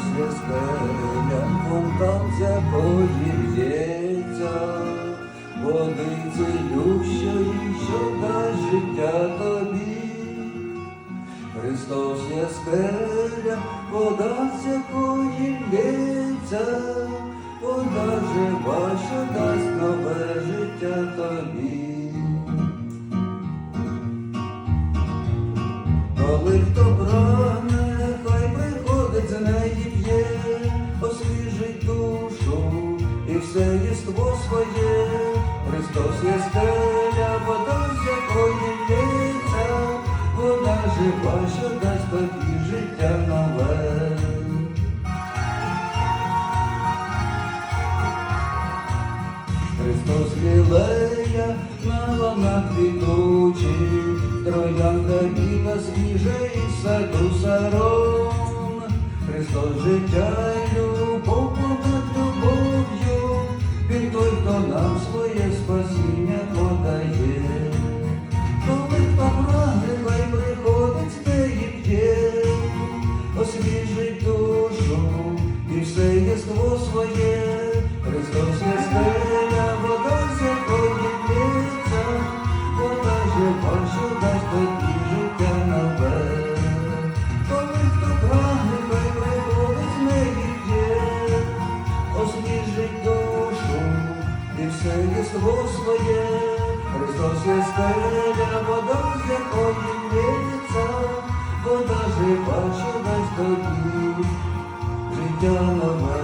скеля, фонтан з якої лється, води цілющої, що дасть життя тобі. Христос є скеля, вода з якої лється, вода жива, що дасть єство своє. Христос є скеля, вода з якої лється, вода жива, що дасть тобі життя нове. Христос лілея на ланах квітучих, троянда біла свіже і саду сарон. Христос життя освіжить душу і все єство своє. Христос є скеля, вода якої лється, вода жива, що дасть тобі життя нове. Коли хто прагне, приходить з неї освіжить душу і все єство своє. Христос є скеля, вода з якої вода жива, що життя нове.